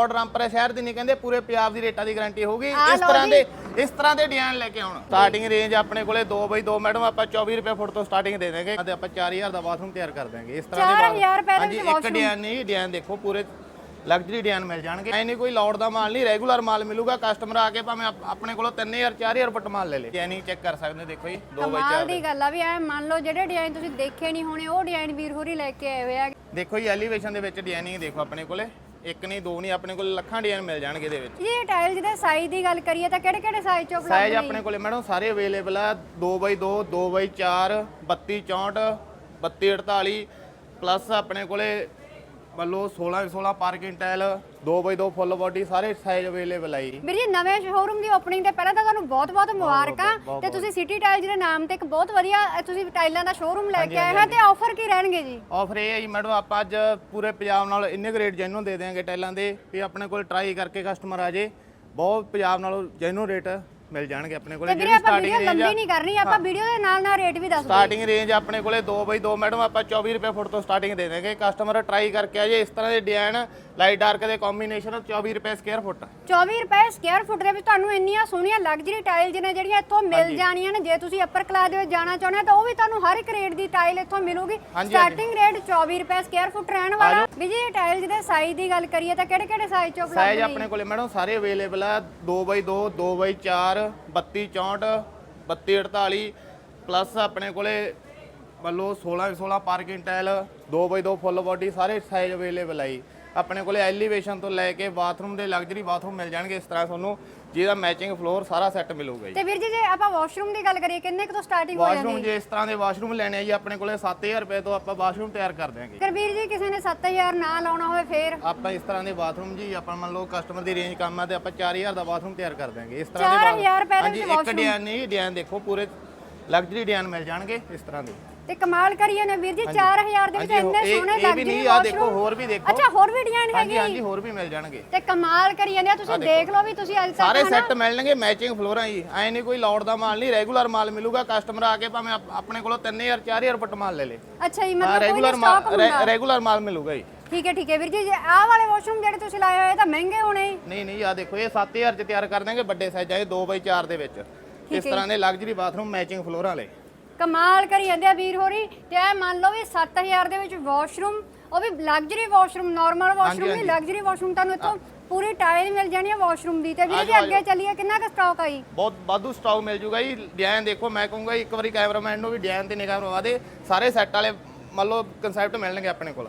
Order Rampura ਸ਼ਹਿਰ ਦੀ ਨਹੀਂ ਕਹਿੰਦੇ ਪੂਰੇ ਪੰਜਾਬ ਦੀ ਰੇਟਾਂ ਦੀ ਗਾਰੰਟੀ ਹੋਊਗੀ। ਆ ਇਸ ਲਓ ਤਰ੍ਹਾਂ। ਦੇ ਇਸ ਤਰ੍ਹਾਂ ਦੇ ਡਿਜ਼ਾਈਨ ਲੈ ਕੇ ਆਉਣ। ਸਟਾਰਟਿੰਗ ਰੇਂਜ ਆਪਣੇ ਕੋਲੇ 2 ਬਾਈ 2 ਮੈਡਮ ਆਪਾਂ 24 ਰੁਪਏ ਫੁੱਟ ਤੋਂ ਸਟਾਰਟਿੰਗ ਦੇ ਦੇਵਾਂਗੇ। ਅਤੇ ਆਪਾਂ 4000 ਦਾ ਬਾਥਰੂਮ ਤਿਆਰ ਕਰ ਦਾਂਗੇ ਇਸ ਤਰ੍ਹਾਂ ਦੇ 4000 ਰੁਪਏ ਦੇ ਹਾਂਜੀ ਵਿੱਚ ਇੱਕ washroom। ਡਿਜ਼ਾਈਨ ਨਹੀਂ ਡਿਜ਼ਾਈਨ ਦੇਖੋ ਪੂਰੇ ਲਗਜ਼ਰੀ ਡਿਜ਼ਾਈਨ ਮਿਲ ਜਾਣਗੇ। ਐ ਨਹੀਂ ਕੋਈ ਲੋਡ ਦਾ ਮਾਲ ਨਹੀਂ ਰੈਗੂਲਰ ਮਾਲ ਮਿਲੂਗਾ। ਕਸਟਮਰ ਆ ਕੇ ਭਾਵੇਂ ਆਪ- ਆਪਣੇ ਕੋਲੋਂ 3000 4000 ਫੁੱਟ ਮਾਲ ਲੈ ਲੇ। ਡਿਜ਼ਾਈਨਿੰਗ ਚੈੱਕ ਕਰ ਸਕਦੇ ਹੋ ਦੇਖੋ ਜੀ 2 ਬਾਈ ਕਮਾਲ 4 ਦੀ ਗੱਲ ਆ ਵੀ ਐ ਮੰਨ ਲਓ ਜਿਹੜੇ ਡਿਜ਼ਾਈਨ ਤੁਸੀਂ ਦੇਖੇ ਨਹੀਂ ਹੋਣੇ ਉਹ ਡਿਜ਼ਾਈਨ ਵੀਰ ਹੋਰੀ ਲੈ ਕੇ ਆਏ ਹੋਏ ਆ। ਦੇਖੋ ਜੀ ਐਲੀਵੇਸ਼ਨ ਦੇ ਵਿੱਚ ਡਿਜ਼ਾਈਨਿੰਗ ਦੇਖੋ ਆਪਣੇ ਕੋਲੇ। ਇੱਕ ਨਹੀਂ ਦੋ ਨਹੀਂ ਆਪਣੇ ਕੋਲੇ ਲੱਖਾਂ ਡਿਜ਼ਾਈਨ ਮਿਲ ਜਾਣਗੇ ਇਹਦੇ ਵਿੱਚ। ਜੀ ਟਾਇਲਸ ਦੇ ਸਾਈਜ਼ ਦੀ ਗੱਲ ਕਰੀਏ ਤਾਂ ਕਿਹੜੇ ਕਿਹੜੇ ਸਾਈਜ਼ ਚ ਉਪਲਬਧ ਸਾਈਜ਼ ਆਪਣੇ ਕੋਲੇ ਮੈਡਮ ਸਾਰੇ ਅਵੇਲੇਬਲ ਆ। 2x2 2x4 32 64 32 48 ਪਲੱਸ ਆਪਣੇ ਕੋਲੇ ਵੱਲੋਂ 16 16 parking tile 2x2 full body ਸਾਰੇ ਸਾਈਜ਼ ਅਵੇਲੇਬਲ ਆ ਜੀ। ਵੀਰ ਜੀ ਨਵੇਂ ਸ਼ੋਰੂਮ ਦੀ ਓਪਨਿੰਗ ਤੇ ਪਹਿਲਾਂ ਤਾਂ ਤੁਹਾਨੂੰ ਬਹੁਤ ਬਹੁਤ ਮੁਬਾਰਕਾਂ ਤੇ ਤੁਸੀਂ ਸਿਟੀ ਟਾਇਲਸ ਦੇ ਨਾਮ ਤੇ ਇੱਕ ਬਹੁਤ ਵਧੀਆ ਤੁਸੀਂ ਟਾਈਲਾਂ ਦਾ ਸ਼ੋਰੂਮ ਲੈ ਕੇ ਆਏ ਹੋ ਤੇ ਆਫਰ ਕੀ ਰਹਿਣਗੇ ਜੀ? ਆਫਰ ਇਹ ਹੈ ਜੀ ਮੈਡਮ ਆਪਾਂ ਅੱਜ ਪੂਰੇ ਪੰਜਾਬ ਨਾਲ ਇੰਨੇ ਰੇਟ ਜੈਨੂਨ ਦੇ ਦੇਵਾਂਗੇ ਟਾਈਲਾਂ ਦੇ ਵੀ ਆਪਣੇ ਕੋਲ ਟਰਾਈ ਕਰਕੇ ਕਸਟਮਰ ਆ ਜੇ। ਬਹੁਤ ਪੰਜਾਬ ਨਾਲੋਂ ਜੈਨੂਨ ਰੇਟ ਮਿਲ ਜਾਣਗੇ ਆਪਣੇ ਕੋਲੇ ਤੇ ਵੀਰੇ ਆਪਾਂ ਵੀਡੀਓ ਲੰਬੀ ਨਹੀਂ ਕਰਨੀ ਆਪਾਂ ਵੀਡੀਓ ਦੇ ਨਾਲ ਨਾਲ ਰੇਟ ਵੀ ਦੱਸ ਸਟਾਰਟਿੰਗ ਰੇਂਜ ਆਪਣੇ ਕੋਲੇ 2 ਬਾਈ 2 ਮੈਡਮ ਆਪਾਂ 24 ਰੁਪਏ ਫੁੱਟ ਤੋਂ ਸਟਾਰਟਿੰਗ ਦੇ ਦੇਵਾਂਗੇ। ਕਸਟਮਰ ਟਰਾਈ ਕਰਕੇ ਆ ਜੇ ਇਸ ਤਰ੍ਹਾਂ ਦੇ ਡਿਜ਼ਾਈਨ ਲਾਈਟ ਡਾਰਕ ਦੇ ਕੰਬੀਨੇਸ਼ਨ 24 ਰੁਪਏ ਸਕੁਅਰ ਫੁੱਟ 24 ਰੁਪਏ ਸਕੁਅਰ ਫੁੱਟ ਦੇ ਵਿੱਚ ਤੁਹਾਨੂੰ ਇੰਨੀਆਂ ਸੋਹਣੀਆਂ ਲਗਜ਼ਰੀ ਟਾਈਲ ਨੇ ਜਿਹੜੀਆਂ ਇੱਥੋਂ ਮਿਲ ਜਾਣੀਆਂ ਨੇ ਜੇ ਤੁਸੀਂ ਅੱਪਰ ਕਲਾਸ ਦੇ ਵਿੱਚ ਜਾਣਾ ਚਾਹੁੰਦੇ ਹੋ ਤਾਂ ਉਹ ਵੀ ਤੁਹਾਨੂੰ ਹਰ ਇੱਕ ਰੇਟ ਦੀ ਟਾਈਲ ਇੱਥੋਂ ਮਿਲੂਗੀ। ਸਟਾਰਟਿੰਗ ਰੇਟ 24 ਰੁਪਏ ਸਕੁਅਰ ਫੁੱਟ ਰਹਿਣ ਵਾਲਾ। ਵੀ ਜੀ ਟਾਈਲ ਦੇ ਸਾਈਜ਼ ਦੀ ਗੱਲ ਕਰੀਏ ਤਾਂ ਕਿਹੜੇ ਕਿਹੜੇ ਸਾਈਜ਼ ਚ ਉਪਲਬਧ ਸਾਈਜ਼ ਨੇ? ਆਪਣੇ ਕੋਲੇ ਮੈਡਮ ਸਾਰੇ ਅਵੇਲੇਬਲ ਆ। 2x2 2x4 32 64 32 48 ਪਲੱਸ ਆਪਣੇ ਕੋਲੇ ਵੱਲੋਂ 16 16 parking tile 2x2 full body ਸਾਰੇ ਸਾਈਜ਼ ਅਵੇਲੇਬਲ ਆ ਜੀ। ਆਪਣੇ ਕੋਲੇ ਐਲੀਵੇਸ਼ਨ ਤੋਂ ਲੈ ਕੇ ਬਾਥਰੂਮ ਦੇ ਲਗਜ਼ਰੀ ਬਾਥਰੂਮ ਮਿਲ ਜਾਣਗੇ ਇਸ ਤਰ੍ਹਾਂ ਤੁਹਾਨੂੰ ਜਿਹਦਾ ਮੈਚਿੰਗ ਫਲੋਰ ਸਾਰਾ ਸੈੱਟ ਮਿਲੂਗਾ ਜੀ। ਤੇ ਵੀਰ ਜੀ ਜੇ ਆਪਾਂ ਵਾਸ਼ਰੂਮ ਦੀ ਗੱਲ ਕਰੀਏ ਕਿੰਨੇ ਕੁ ਤੋਂ ਸਟਾਰਟਿੰਗ ਹੋ ਜਾਂਦੀ? ਵਾਸ਼ਰੂਮ ਜੇ ਇਸ ਤਰ੍ਹਾਂ ਦੇ ਵਾਸ਼ਰੂਮ ਲੈਣੇ ਆ ਜੀ ਆਪਣੇ ਕੋਲੇ 7000 ਰੁਪਏ ਤੋਂ ਆਪਾਂ ਵਾਸ਼ਰੂਮ ਤਿਆਰ ਕਰ ਦਿਆਂਗੇ। ਅਗਰ ਵੀਰ ਜੀ ਕਿਸੇ ਨੇ 7000 ਨਾ ਲਾਉਣਾ ਹੋਵੇ ਫੇਰ? ਆਪਾਂ ਇਸ ਤਰ੍ਹਾਂ ਦੇ ਬਾਥਰੂਮ ਜੀ ਆਪਾਂ ਮੰਨ ਲਓ ਕਸਟਮਰ ਦੀ ਰੇਂਜ ਕੰਮ ਆ ਤੇ ਆਪਾਂ 4000 ਦਾ ਬਾਥਰੂਮ ਤਿਆਰ ਕਰ ਦਿਆਂਗੇ। ਇਸ ਤਰ੍ਹਾਂ ਦੇ 4000 ਰੁਪਏ ਦੇ ਹਾਂਜੀ ਵਿੱਚ ਇੱਕ। ਡਿਜ਼ਾਈਨ ਨਹੀਂ ਡਿਜ਼ਾਈਨ ਦੇਖੋ ਪੂਰੇ ਲਗਜ਼ਰੀ ਡਿਜ਼ਾਈਨ ਮਿਲ ਜਾਣਗੇ ਇਸ ਤਰ੍ਹਾਂ ਦੇ। ਤੇ ਕਮਾਲ ਕਰੀਏ ਨੇ ਵੀਰ ਜੀ 4000 ਦੇ ਵਿੱਚ ਇੰਨੇ ਸੋਹਣੇ ਲਗਜ਼ਰੀ ਨਹੀਂ, ਆਹ ਦੇਖੋ, ਹੋਰ ਵੀ ਦੇਖੋ। ਅੱਛਾ ਹੋਰ ਵੀ ਡਿਜ਼ਾਈਨ ਹੈਗੇ ਹਾਂਜੀ ਹੋਰ ਵੀ ਮਿਲ ਜਾਣਗੇ। ਤੇ ਕਮਾਲ ਕਰੀ ਜਾਂਦੇ ਆ ਤੁਸੀਂ ਦੇਖ। ਲਓ ਵੀ ਤੁਸੀਂ ਅੱਜ ਤੱਕ ਸਾਰੇ ਸੈੱਟ ਮਿਲਣਗੇ ਮੈਚਿੰਗ ਫਲੋਰਾਂ ਜੀ। ਐ ਨਹੀਂ ਕੋਈ ਲੋਡ ਦਾ ਮਾਲ ਨਹੀਂ ਰੈਗੂਲਰ ਮਾਲ ਮਿਲੂਗਾ ਕਸਟਮਰ ਆ ਕੇ ਭਾਵੇਂ ਆਪ- ਆਪਣੇ ਕੋਲੋਂ 3000 4000 ਫੁੱਟ ਮਾਲ ਲੈ ਲੇ। ਅੱਛਾ ਜੀ ਮਤਲਬ ਰੈਗੂਲਰ ਮਾਲ ਰੈਗੂਲਰ ਮਾਲ ਮਿਲੂਗਾ ਜੀ। ਠੀਕ ਹੈ ਠੀਕ ਹੈ ਵੀਰ ਜੀ ਜੇ ਆਹ ਵਾਲੇ ਵਾਸ਼ਰੂਮ ਜਿਹੜੇ ਤੁਸੀਂ ਲਾਏ ਹੋਏ ਤਾਂ ਮਹਿੰਗੇ ਹੋਣੇ। ਜੀ। ਨਹੀਂ ਨਹੀਂ ਆ ਦੇਖੋ ਇਹ 7000 ਚ ਤਿਆਰ ਕਰ ਦਾਂਗੇ ਵੱਡੇ ਸਾਈਜ਼ਾਂ ਦੇ 2x4 ਦੇ ਵਿੱਚ। ਇਸ ਤਰ੍ਹਾਂ ਦੇ ਲਗਜ਼ਰੀ ਬਾਥਰੂਮ ਮੈਚਿੰਗ ਫਲੋਰਾਂ ਵਾਲੇ। ਕਮਾਲ ਕਰੀ ਜਾਂਦੇ ਆ ਵੀਰ ਹੋਰੀ। ਤੇ ਇਹ ਮੰਨ ਲਓ ਵੀ 7000 ਦੇ ਵਿੱਚ ਵਾਸ਼ਰੂਮ ਉਹ ਵੀ ਲਗਜ਼ਰੀ ਵਾਸ਼ਰੂਮ ਨਾਰਮਲ ਵਾਸ਼ਰੂਮ ਨਹੀਂ ਲਗਜ਼ਰੀ ਵਾਸ਼ਰੂਮ ਤੁਹਾਨੂੰ ਇੱਥੋਂ ਪੂਰੀ ਟਾਇਲ ਮਿਲ ਜਾਣੀ ਹੈ ਵਾਸ਼ਰੂਮ ਦੀ। ਤੇ ਵੀਰ ਜੀ ਅੱਗੇ ਚੱਲੀਏ ਕਿੰਨਾ ਕੁ ਸਟਾਕ ਆਈ ਬਹੁਤ ਵਾਧੂ ਸਟਾਕ ਮਿਲ ਜੂਗਾ ਜੀ। ਡਿਜ਼ਾਈਨ ਦੇਖੋ ਮੈਂ ਕਹੂੰਗਾ ਇੱਕ ਵਾਰੀ ਕੈਮਰਾਮੈਨ ਨੂੰ ਵੀ ਡਿਜ਼ਾਈਨ ਤੇ ਨਿਗਾਹ ਮਰਵਾ ਦੇ। ਸਾਰੇ ਸੈੱਟ ਵਾਲੇ ਮੰਨ ਲਓ ਕਨਸੈਪਟ ਮਿਲਣਗੇ ਆਪਣੇ ਕੋਲ।